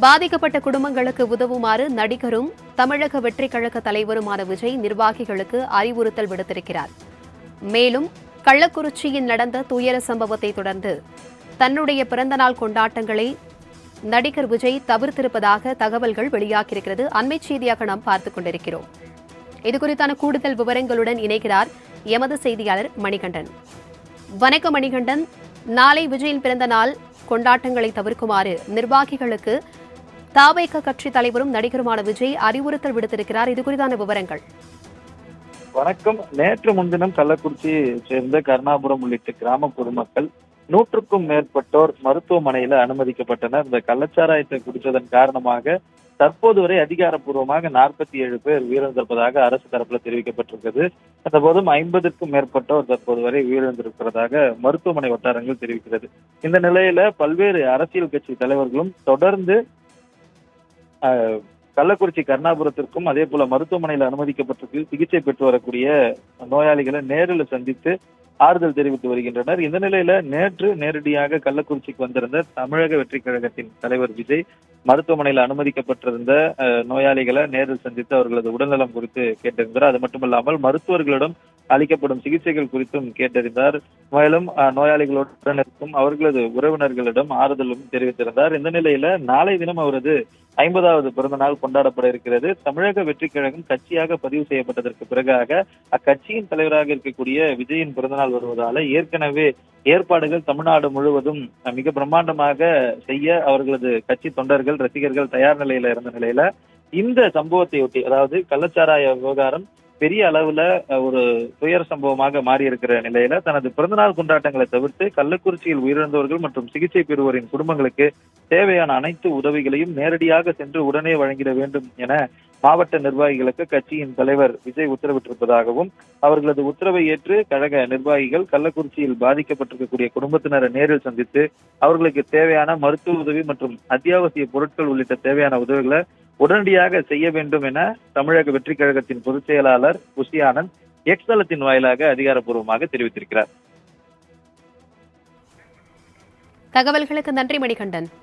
பாதிக்கப்பட்ட குடும்பங்களுக்கு உதவுமாறு நடிகரும் தமிழக வெற்றி கழக தலைவருமான விஜய் நிர்வாகிகளுக்கு அறிவுறுத்தல் விடுத்திருக்கிறார். மேலும் கள்ளக்குறிச்சியில் நடந்த துயர சம்பவத்தை தொடர்ந்து தன்னுடைய பிறந்தநாள் கொண்டாட்டங்களை நடிகர் விஜய் தவிர்த்திருப்பதாக தகவல்கள் வெளியாகியிருக்கிறது. அண்மை செய்தியாக நாம் பார்த்துக் கொண்டிருக்கிறோம். இது குறித்தான கூடுதல் விவரங்களுடன் இணைகிறார் எமது செய்தியாளர் மணிகண்டன். வணக்கம் மணிகண்டன். நாளை விஜயின் பிறந்த நாள் கொண்டாட்டங்களை தவிர்க்குமாறு நிர்வாகிகளுக்கு தாவேக கட்சி தலைவரும் நடிகருமான விஜய் அறிவுறுத்தல் விடுத்திருக்கிறார். இது குறித்தான விவரங்கள். வணக்கம். நேற்று முன்தினம் கள்ளக்குறிச்சியை சேர்ந்த கருணாபுரம் உள்ளிட்ட கிராம பொதுமக்கள் நூற்றுக்கும் மேற்பட்டோர் மருத்துவமனையில அனுமதிக்கப்பட்டனர். இந்த கள்ளச்சாராயத்தை குடித்ததன் காரணமாக தற்போது வரை அதிகாரப்பூர்வமாக நாற்பத்தி ஏழு பேர் உயிரிழந்திருப்பதாக அரசு தரப்புல தெரிவிக்கப்பட்டிருக்கிறது. அந்த போதும் ஐம்பதுக்கும் மேற்பட்டோர் தற்போது வரை உயிரிழந்திருக்கிறதாக மருத்துவமனை வட்டாரங்கள் தெரிவிக்கிறது. இந்த நிலையில பல்வேறு அரசியல் கட்சி தலைவர்களும் தொடர்ந்து கள்ளக்குறிச்சி கருணாபுரத்திற்கும் அதே போல மருத்துவமனையில் அனுமதிக்கப்பட்டிருக்கு. சிகிச்சை பெற்று வரக்கூடிய நோயாளிகளை நேரில் சந்தித்து ஆறுதல் தெரிவித்து வருகின்றனர். இந்த நிலையில நேற்று நேரடியாக கள்ளக்குறிச்சிக்கு வந்திருந்த தமிழக வெற்றி கழகத்தின் தலைவர் விஜய் மருத்துவமனையில் அனுமதிக்கப்பட்டிருந்த அஹ், நோயாளிகளை நேரில் சந்தித்து அவர்களது உடல்நலம் குறித்து கேட்டிருந்தார் அது மட்டுமல்லாமல் மருத்துவர்களிடம் அளிக்கப்படும் சிகிச்சைகள் குறித்தும் கேட்டறிந்தார். மேலும் அஹ், நோயாளிகளுடன் இருக்கும் அவர்களது உறவினர்களிடம் ஆறுதலும் தெரிவித்திருந்தார். இந்த நிலையில நாளை தினம் அவரது ஐம்பதாவது பிறந்த நாள் கொண்டாடப்பட இருக்கிறது. தமிழக வெற்றி கழகம் கட்சியாக பதிவு செய்யப்பட்டதற்கு பிறகாக அக்கட்சியின் தலைவராக இருக்கக்கூடிய விஜயின் பிறந்தநாள் வருவதால ஏற்கனவே ஏற்பாடுகள் தமிழ்நாடு முழுவதும் மிக பிரம்மாண்டமாக செய்ய அவர்களது கட்சி தொண்டர்கள் ரசிகர்கள் தயார் நிலையில இருந்த நிலையில இந்த சம்பவத்தையொட்டி அதாவது கள்ளச்சாராய விவகாரம் பெரிய அளவுல ஒரு துயர் சம்பவமாக மாறி இருக்கிற நிலையில தனது பிறந்தநாள் கொண்டாட்டங்களை தவிர்த்து கள்ளக்குறிச்சியில் உயிரிழந்தவர்கள் மற்றும் சிகிச்சை பெறுவோரின் குடும்பங்களுக்கு தேவையான அனைத்து உதவிகளையும் நேரடியாக சென்று உடனே வழங்கிட வேண்டும் என மாவட்ட நிர்வாகிகளுக்கு கட்சியின் தலைவர் விஜய் உத்தரவிட்டிருப்பதாகவும் அவர்களது உத்தரவை ஏற்று கழக நிர்வாகிகள் கள்ளக்குறிச்சியில் பாதிக்கப்பட்டிருக்கக்கூடிய குடும்பத்தினரை நேரில் சந்தித்து அவர்களுக்கு தேவையான மருத்துவ உதவி மற்றும் அத்தியாவசிய பொருட்கள் உள்ளிட்ட தேவையான உதவிகளை உடனடியாக செய்ய வேண்டும் என தமிழக வெற்றி கழகத்தின் பொதுச் செயலாளர் புஷி ஆனந்த் எக்ஸ் தளத்தின் வாயிலாக அதிகாரப்பூர்வமாக தெரிவித்திருக்கிறார். தகவல்களுக்கு நன்றி மணிகண்டன்.